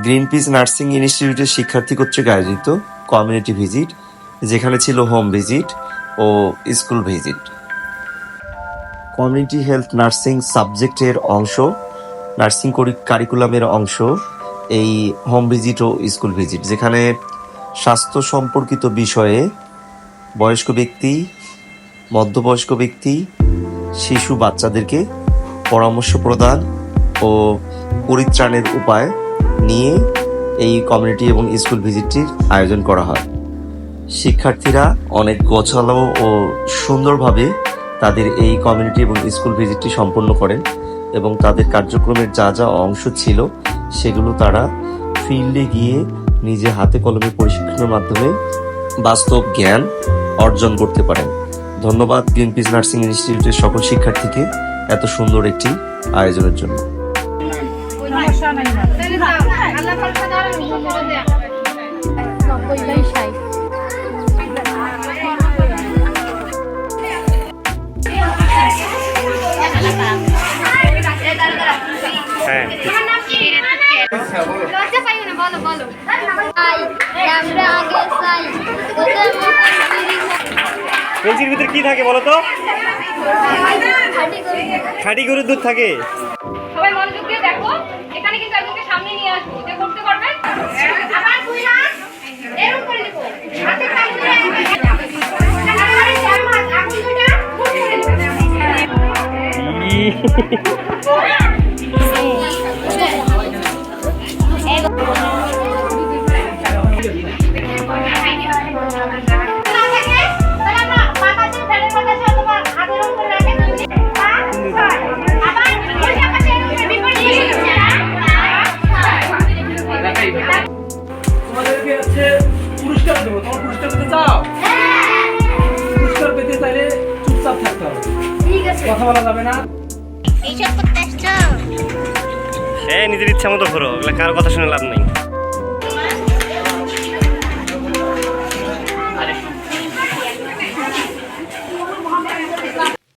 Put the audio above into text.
Green piece nursing ইনস্টিটিউটের শিক্ষার্থী কর্তৃক আয়োজিত কমিউনিটি ভিজিট যেখানে ছিল হোম ভিজিট ও school visit community health nursing সাবজেক্টের অংশ নার্সিং কারিকুলামের অংশ, এই হোম ভিজিট ও স্কুল ভিজিট যেখানে স্বাস্থ্য সম্পর্কিত বিষয়ে বয়স্ক ব্যক্তি, মধ্যবয়স্ক ব্যক্তি, শিশু বাচ্চাদেরকে পরামর্শ প্রদান ও পরিত্রাণের উপায় নিয়ে এই কমিউনিটি এবং স্কুল ভিজিটটির আয়োজন করা হয়। শিক্ষার্থীরা অনেক গোছালো ও সুন্দরভাবে তাদের এই কমিউনিটি এবং স্কুল ভিজিটটি সম্পন্ন করেন এবং তাদের কার্যক্রমের যা যা অংশ ছিল সেগুলো তারা ফিল্ডে গিয়ে নিজে হাতে কলমে প্রশিক্ষণের মাধ্যমে বাস্তব জ্ঞান অর্জন করতে পারেন। ধন্যবাদ গ্রিন পিস নার্সিং ইনস্টিটিউটের সকল শিক্ষার্থীকে এত সুন্দর একটি আয়োজনের জন্য। নব্বইটাই ষাট হ্যাঁ লজ্জা পাইও না বলো বলো আমরা আগে চাই ওদের ভিতরে কি থাকে বলো তো? খাঁটি গরুর দুধ থাকে? সবাই মনোযোগ দিয়ে দেখো। এখানে কিন্তু একজনকে সামনে নিয়ে আসব। যে করতে পারবে? আবার এরকম করে হাতে আগুন করে তোমাদেরকে হচ্ছে পুরস্কার দেবো। তোমার পুরস্কার পেতে চাও? পুরস্কার পেতে চাইলে চুপচাপ থাকতে হবে। ঠিক কথা বলা যাবে না। এই হ্যাঁ নিজের ইচ্ছা মতো ঘোরো কারও কথা শুনে লাভ নেই।